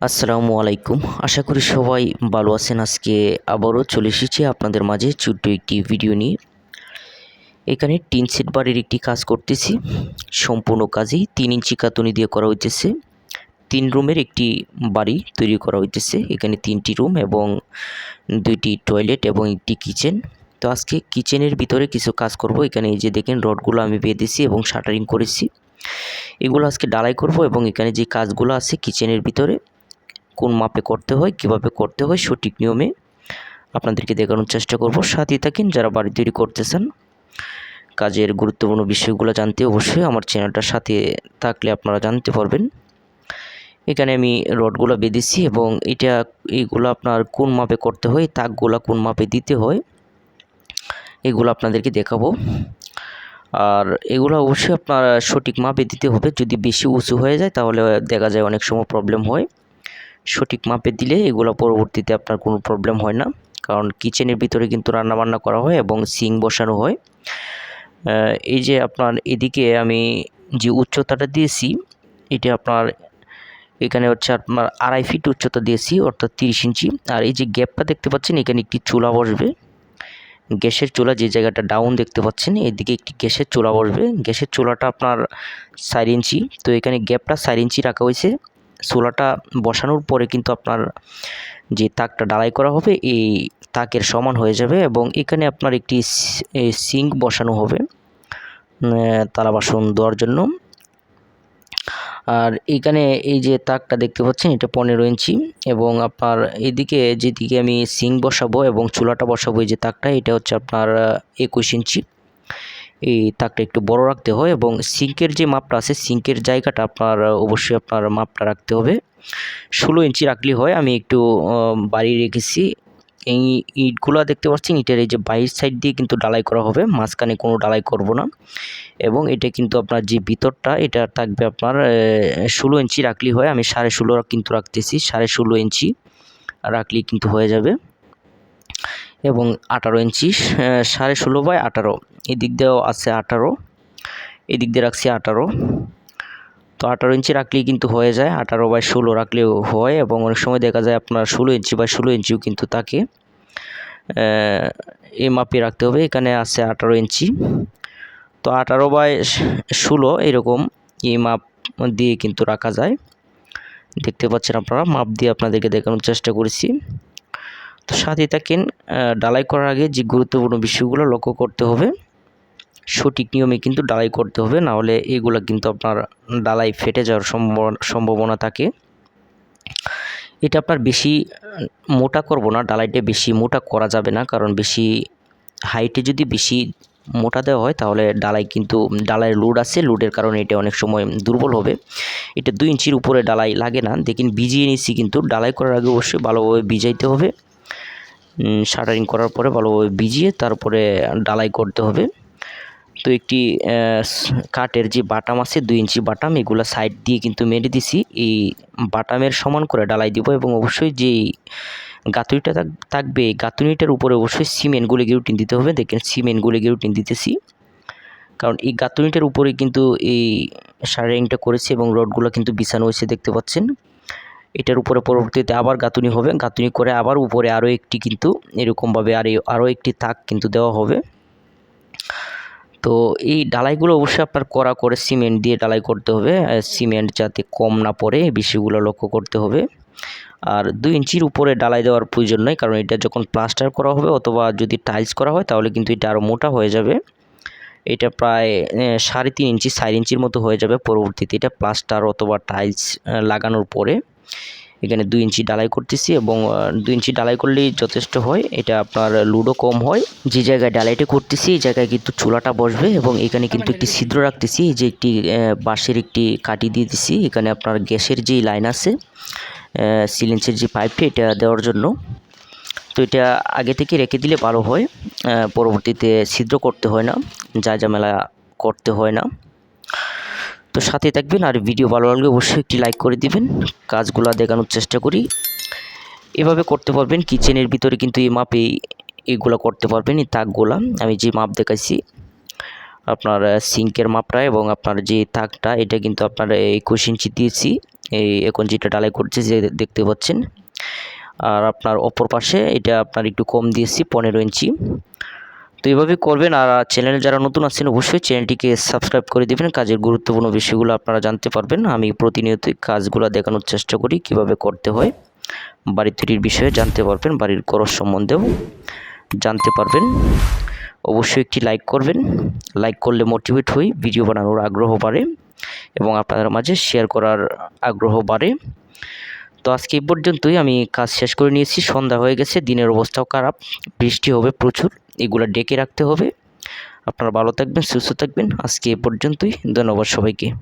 আসসালামু আলাইকুম। আশা করি সবাই ভালো আছেন। আজকে আবারও চলে এসেছি আপনাদের মাঝে ছোট্ট একটি ভিডিও নিয়ে। এখানে টিন সেট বাড়ির একটি কাজ করতেছি। সম্পূর্ণ কাজই তিন ইঞ্চি কাতুনি দিয়ে করা হইতেছে। তিন রুমের একটি বাড়ি তৈরি করা হইতেছে। এখানে তিনটি রুম এবং দুইটি টয়লেট এবং একটি কিচেন। তো আজকে কিচেনের ভিতরে কিছু কাজ করব। এখানে এই যে দেখেন রডগুলো আমি বেঁধেছি এবং শাটারিং করেছি। এগুলো আজকে ডালাই করব এবং এখানে যে কাজগুলো আছে কিচেনের ভিতরে কোন মাপে করতে হয়, কীভাবে করতে হয় সঠিক নিয়মে আপনাদেরকে দেখানোর চেষ্টা করব। সাথে থাকেন যারা বাড়ি তৈরি করতেছেন, কাজের গুরুত্বপূর্ণ বিষয়গুলো জানতে অবশ্যই আমার চ্যানেলটার সাথে থাকলে আপনারা জানতে পারবেন। এখানে আমি রডগুলো বেঁধেছি এবং এটা এইগুলো আপনার কোন মাপে করতে হয়, তাকগুলো কোন মাপে দিতে হয়, এগুলো আপনাদেরকে দেখাবো। আর এগুলো অবশ্যই আপনার সঠিক মাপে দিতে হবে, যদি বেশি উঁচু হয়ে যায় তাহলে দেখা যায় অনেক সময় প্রবলেম হয়। সঠিক মাপে দিলে এগুলো পরবর্তীতে আপনার কোনো প্রবলেম হয় না। কারণ কিচেনের ভিতরে কিন্তু রান্নাবান্না করা হয় এবং সিং বসানো হয়। এই যে আপনার এদিকে আমি যে উচ্চতাটা দিয়েছি, এটা আপনার এখানে হচ্ছে আপনার আড়াই ফিট উচ্চতা দিয়েছি, অর্থাৎ তিরিশ ইঞ্চি আর এই যে গ্যাপটা দেখতে পাচ্ছেন, এখানে একটি চুলা বসবে। গ্যাসের চুলা যে জায়গাটা ডাউন দেখতে পাচ্ছেন, এদিকে একটি গ্যাসের চুলা বসবে। গ্যাসের চুলাটা আপনার চার ইঞ্চি তো এখানে গ্যাপটা চার ইঞ্চি রাখা হয়েছে। চুলাটা বসানোর পরে কিন্তু আপনার যে তাকটা ডালাই করা হবে, এই তাকের সমান হয়ে যাবে এবং এখানে আপনার একটি সিঙ্ক বসানো হবে তালা বাসন দেওয়ার জন্য। আর এখানে এই যে তাকটা দেখতে পাচ্ছেন, এটা পনেরো ইঞ্চি এবং আপনার এদিকে যেদিকে আমি সিং বসাবো এবং চুলাটা বসাবো, এই যে তাকটা, এটা হচ্ছে আপনার, একুশ ইঞ্চি। এই তাকটা একটু বড় রাখতে হয় এবং সিঙ্কের যে মাপটা আছে, সিঙ্কের জায়গাটা আপনার অবশ্যই আপনার মাপটা রাখতে হবে। ষোলো ইঞ্চি রাখলে হয়, আমি একটু বাড়িয়ে রেখেছি। এই ইটগুলো দেখতে পাচ্ছেন, ইটের এই যে বাইর সাইড দিয়ে কিন্তু ডালাই করা হবে, মাঝখানে কোনো ডালাই করব না। এবং এটা কিন্তু আপনার যে ভিতরটা, এটা থাকবে আপনার ষোলো ইঞ্চি রাখলে হয়, আমি সাড়ে ষোলো কিন্তু রাখতেছি, সাড়ে ষোলো ইঞ্চি রাখলেই কিন্তু হয়ে যাবে। এবং আঠারো ইঞ্চি সাড়ে ষোলো বাই আঠারো। এদিক দিয়েও আছে আঠারো, এদিক দিয়ে রাখছি আঠারো। তো আঠারো ইঞ্চি রাখলেই কিন্তু হয়ে যায়, আঠারো বাই ষোলো রাখলেও হয় এবং অনেক সময় দেখা যায় আপনার ষোলো ইঞ্চি বা ষোলো ইঞ্চিও কিন্তু তাকে এই মাপে রাখতে হবে, এখানে আছে আঠারো ইঞ্চি তো আঠারো বাই ষোলো এরকম এই মাপ দিয়ে কিন্তু রাখা যায়। দেখতে পাচ্ছেন আপনারা, মাপ দিয়ে আপনাদেরকে দেখানোর চেষ্টা করেছি। তো সাথে থাকেন ডালাই করার আগে যে গুরুত্বপূর্ণ বিষয়গুলো লক্ষ্য করতে হবে। সঠিক নিয়মে কিন্তু ডালাই করতে হবে না হলে এগুলো কিন্তু আপনার ডালাই ফেটে যাওয়ার সম্ভাবনা থাকে। এটা আপনার বেশি মোটা করব না, ডালাইটা বেশি মোটা করা যাবে না, কারণ বেশি হাইটে যদি বেশি মোটা দেওয়া হয়, তাহলে ডালাই কিন্তু, ডালাইয়ের লোড আছে, লোডের কারণে এটা অনেক সময় দুর্বল হবে। এটা দুই ইঞ্চির উপরে ডালাই লাগে না, দেখুন ভিজিয়ে নিচ্ছি কিন্তু, ডালাই করার আগে অবশ্যই ভালোভাবে ভিজাইতে হবে। শাটারিং করার পরে ভালোভাবে ভিজিয়ে তারপরে ডালাই করতে হবে। তো একটি কাঠের যে বাটাম আছে, দুই ইঞ্চি বাটাম, এগুলো সাইড দিয়ে কিন্তু মেরে দিছি। এই বাটামের সমান করে ডালাই দিব এবং অবশ্যই যেই গাঁথুনিটা থাকবে গাঁথুনিটার উপরে অবশ্যই সিমেন্ট গুলে গিরুটিন দিতে হবে। দেখেন সিমেন্ট গুলে গিরুটিন দিতেছি। কারণ এই গাঁথুনিটার উপরে কিন্তু এই শাটারিংটা করেছি এবং রডগুলো কিন্তু বিছানো হয়েছে, দেখতে পাচ্ছেন। এটার উপরে পরবর্তীতে আবার গাঁথুনি হবে। গাঁথুনি করে আবার উপরে আরও একটি কিন্তু এরকমভাবে আর আরও একটি তাক কিন্তু দেওয়া হবে। তো এই ডালাইগুলো অবশ্যই আপনার করা করে সিমেন্ট দিয়ে ডালাই করতে হবে সিমেন্ট যাতে কম না পড়ে বিষয়গুলো লক্ষ্য করতে হবে। আর দুই ইঞ্চির উপরে ডালাই দেওয়ার প্রয়োজন নয় কারণ এটা যখন প্লাস্টার করা হবে অথবা যদি টাইলস করা হয় তাহলে কিন্তু এটা আরও মোটা হয়ে যাবে। এটা প্রায় সাড়ে তিন ইঞ্চি, চার ইঞ্চির মতো হয়ে যাবে পরবর্তীতে। এটা প্লাস্টার অথবা টাইলস লাগানোর পরে। এখানে দুই ইঞ্চি ডালাই করতেছি এবং দুই ইঞ্চি ডালাই করলেই যথেষ্ট হয়। এটা আপনার লুডো কম হয়। যে জায়গায় ডালাইটা করতেছি, এই জায়গায় কিন্তু চুলাটা বসবে এবং এখানে কিন্তু একটি ছিদ্র রাখতেছি, যে একটি বাঁশের একটি কাটি দিয়ে দিছি। এখানে আপনার গ্যাসের যে লাইন আছে সিলিন্সের যে পাইপটা, এটা দেওয়ার জন্য। তো এটা আগে থেকে রেখে দিলে ভালো হয়। পরবর্তীতে ছিদ্র করতে হয় না, যা ঝামেলা করতে হয় না। তো সাথে থাকবেন আর ভিডিও ভালো লাগলে অবশ্যই একটি লাইক করে দিবেন। কাজগুলো দেখানোর চেষ্টা করি। এভাবে করতে পারবেন কিচেনের ভিতরে কিন্তু এই মাপে এগুলো করতে পারবেন, এই তাকগুলা আমি যে মাপ দেখাইছি, আপনার সিঙ্কের মাপটা এবং আপনার যে তাকটা এটা কিন্তু আপনার একুশ ইঞ্চি দিয়েছি। এই এখন যেটা ডালাই করছে, যে দেখতে পাচ্ছেন। আর আপনার অপর পাশে এটা আপনার একটু কম দিয়েছি, পনেরো ইঞ্চি। তো এইভাবে করবেন আর চ্যানেলে যারা নতুন আছেন অবশ্যই চ্যানেলটিকে সাবস্ক্রাইব করে দেবেন। কাজের গুরুত্বপূর্ণ বিষয়গুলো আপনারা জানতে পারবেন। আমি প্রতিনিয়তই কাজগুলো দেখানোর চেষ্টা করি, কীভাবে করতে হয়। বাড়ি তৈরির বিষয়ে জানতে পারবেন, বাড়ির খরচ সম্বন্ধেও জানতে পারবেন। অবশ্যই একটি লাইক করবেন। লাইক করলে মোটিভেট হই ভিডিও বানানোর আগ্রহ বাড়ে এবং আপনাদের মাঝে শেয়ার করার আগ্রহ বাড়ে। তো আজকে এই পর্যন্তই। আমি কাজ শেষ করে নিয়েছি। সন্ধ্যা হয়ে গেছে, দিনের অবস্থাও খারাপ, বৃষ্টি হবে প্রচুর। এগুলো ডেকে রাখতে হবে। আপনারা ভালো থাকবেন সুস্থ থাকবেন। আজকে এ পর্যন্তই। ধন্যবাদ সবাইকে।